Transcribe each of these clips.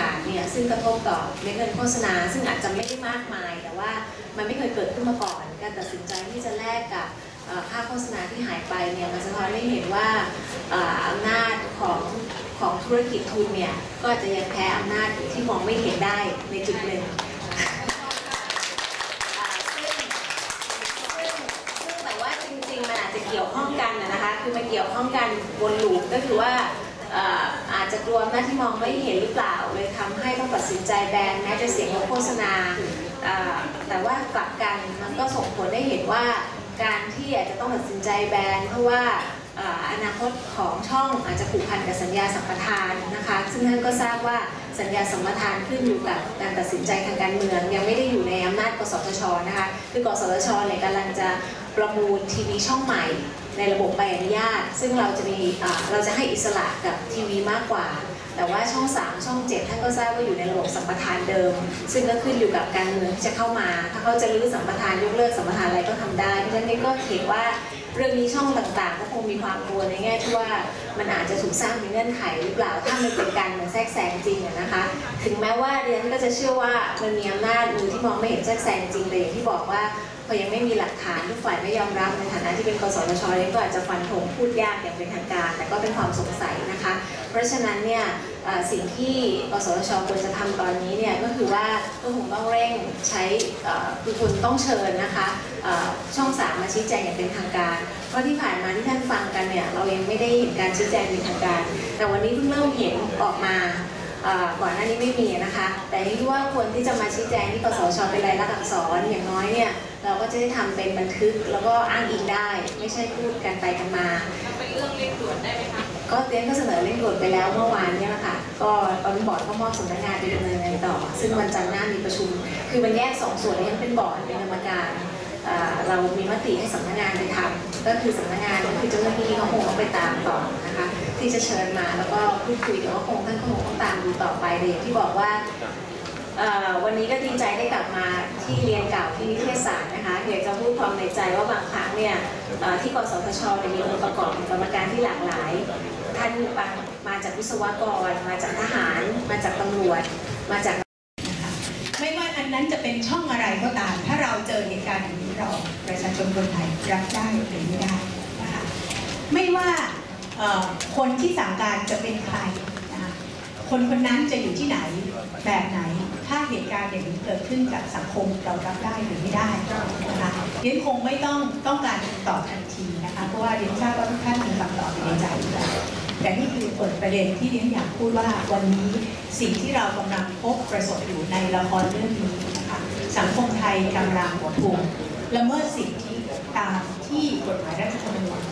กาศเนี่ยซึ่งกระทบต่อเม็ดเงินโฆษณา ซึ่งอาจจะไม่ได้มากมาย แต่ว่ามันไม่เคยเกิดขึ้นมาก่อน การตัดสินใจที่จะแลกกับค่าโฆษณาที่หายไปเนี่ยมันสะท้อนให้เห็นว่าเอ่ออำนาจของของธุรกิจทุนเนี่ยก็อาจจะยังแพ้อำนาจที่มองไม่เห็นได้ในจุดหนึ่ง อ่าซึ่งซึ่งซึ่งแต่ว่าจริงๆ มันอาจจะเกี่ยวข้องกันนะนะคะ คือมันเกี่ยวข้องกันวนลูปก็คือว่าเอ่ออาจจะ กลัวหน้าที่มองไม่เห็นหรือเปล่าเลยทำให้ต้องตัดสินใจแบนแม้จะเสียงโฆษณา แต่ว่ากลับกันมันก็ส่งผลได้เห็นว่าการที่อาจจะต้องตัดสินใจแบนเพราะว่าอ่าอนาคตของช่องอาจจะผูกพันกับสัญญาสัมปทานนะคะ ซึ่งท่านก็ทราบว่าสัญญาสัมปทานขึ้นอยู่กับการตัดสินใจทางการเมือง ยังไม่ได้อยู่ในอำนาจกสทชนะคะ คือกสทชเนี่ยกำลังจะประมูลทีวีช่องใหม่ ในระบบใบอนุญาต ซึ่งเราจะมีเราจะให้อิสระกับทีวีมากกว่า แต่ว่าช่อง 3 ช่อง 7 ท่านก็ทราบว่าอยู่ในระบบสัมปทานเดิม ซึ่งก็ขึ้นอยู่กับการเมืองที่จะเข้ามา ถ้าเขาจะรื้อสัมปทานยกเลิกสัมปทานอะไรก็ทำได้เพราะฉะนั้นก็เห็นว่าเรื่องนี้ช่องต่างๆก็คงมีความกลัวในแง่ที่ว่ามันอาจจะถูกสร้างเป็นเงื่อนไขหรือเปล่าถ้ามันเป็นการเมืองแทรกแซงจริงนะคะ ถึงแม้ว่าเรียนก็จะเชื่อว่ามันมีอำนาจมือที่มองไม่เห็นแทรกแซงจริงแต่อย่างที่บอกว่า อยังไม่มีหลักฐานทุกฝ่ายไม่ยอมรับในฐานะที่เป็นกสทชเองก็อาจจะฟันธงพูดยากอย่างเป็นทางการ แต่ก็เป็นความสงสัยนะคะ เพราะฉะนั้นเนี่ยสิ่งที่กสทชควรจะทำตอนนี้เนี่ยก็คือว่าก็คงต้องเร่งใช้คือคุณต้องเชิญนะคะช่องสามมาชี้แจงอย่างเป็นทางการ เพราะที่ผ่านมาที่ท่านฟังกันเนี่ยเรายังไม่ได้เห็นการชี้แจงเป็นทางการ แต่วันนี้เพิ่งเริ่มเห็นออกมา ก่อนหน้านี้ไม่มีนะคะ แต่ที่ว่าควรที่จะมาชี้แจงที่กสชเป็นรายลักษณ์อักษรอย่างน้อยเนี่ยเราก็จะได้ทำเป็นบันทึกแล้วก็อ้างอิงได้ ไม่ใช่พูดกันไปกันมาเป็นเรื่องเร่งด่วนได้ไหมคะก็เรียนก็เสนอเร่งด่วนไปแล้วเมื่อวานเนี่ยแหละค่ะก็ตอนบอร์ดก็มอบสำนักงานไปดำเนินงานต่อ ซึ่งวันจันทร์หน้ามีประชุม คือมันแยกสองส่วนยังเป็นบอร์ดเป็นกรรมการอ่า เรามีมติให้สำนักงานไปทำก็คือสำนักงานก็คือเจ้าหน้าที่เขาคงต้องไปตามต่อนะคะที่จะเชิญมาแล้วก็พูดคุยเดี๋ยวก็คงท่านคงต้องตามดูต่อไปเลยที่บอกว่าวันนี้ก็ดีใจได้กลับมาที่เรียนเก่าที่นิเทศศาสตร์นะคะอยากจะพูดความในใจว่าบางครั้งเนี่ยที่กสทชเนี่ยมีองค์ประกอบของกรรมการที่หลากหลาย ท่านบางมาจากวิศวกร มาจากทหาร มาจากตำรวจ มาจาก อันนั้นจะเป็นช่องอะไรก็ตาม ถ้าเราเจอเหตุการณ์อย่างนี้เราประชาชนคนไทยรับได้หรือไม่ได้นะคะไม่ว่าคนที่สั่งการจะเป็นใครนะคะคนคนนั้นจะอยู่ที่ไหนแบบไหน ถ้าเหตุการณ์อย่างนี้เกิดขึ้นกับสังคมเรารับได้หรือไม่ได้นะคะเรียนคงไม่ต้องต้องการตอบทันทีนะคะเพราะว่าเรียนทราบว่าทุก แต่นี่คือเปิดประเด็นที่เรียนอยากพูดว่าวันนี้สิ่งที่เรากำลังพบประสบอยู่ในละครเรื่องนี้นะคะสังคมไทยกำลังถูกละเมิดสิทธิตามที่กฎหมายรัฐธรรมนูญ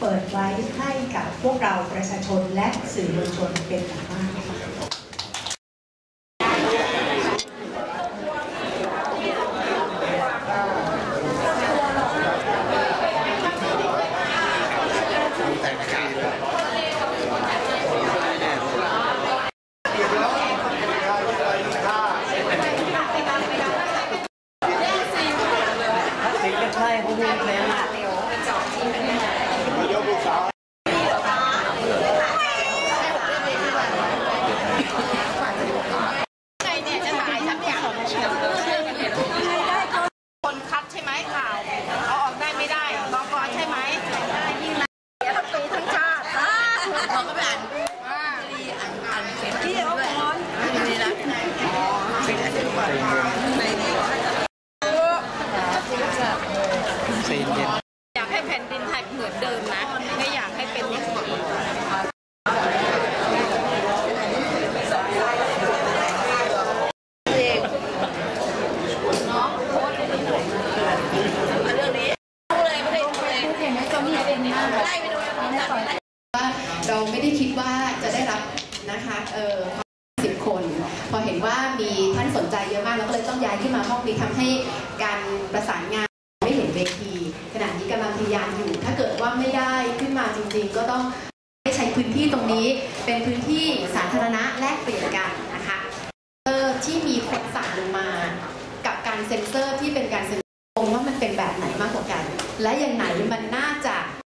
เปิดไว้ให้กับพวกเราประชาชนและสื่อมวลชนเป็นอย่างมากค่ะ สิ่งที่ใช่เขาพูดแล้ว ใครเนี่ยจะถ่ายฉันเนี่ยคนคัดใช่ไหมข่าวเอาออกได้ไม่ได้บกใช่ไหมได้ยิ่งนะเดี๋ยวทั้งปีทั้งชาติเราก็ไปอ่านดีอ่านอ่านเขียนที่เขาพอนดีนะในนี้ ใจเย็น อยากให้แผ่นดินไทย เดิมนะไม่อยากให้เป็นอย่างนี้เรื่องนี้ดูเลยไม่ได้ดูเลยเห็นไหมจะมีเป็นหน้าไล่ไปดูนะว่าเราไม่ได้คิดว่าจะได้รับนะคะเออสิบคน พอเห็นว่ามีท่านสนใจเยอะมากเราก็เลยต้องย้ายขึ้นมาห้องนี้ทำให้การประสานงานไม่เห็นเวที ว่าไม่ได้ขึ้นมาจริงๆ ก็ต้องใช้พื้นที่ตรงนี้เป็นพื้นที่สาธารณะแลกเปลี่ยนกันนะคะเออที่มีคนสั่งลงมา กับการเซ็นเซอร์ที่เป็นการเซ็นเซอร์ว่ามันเป็นแบบไหนมากกว่ากัน และอย่างไหนมันน่า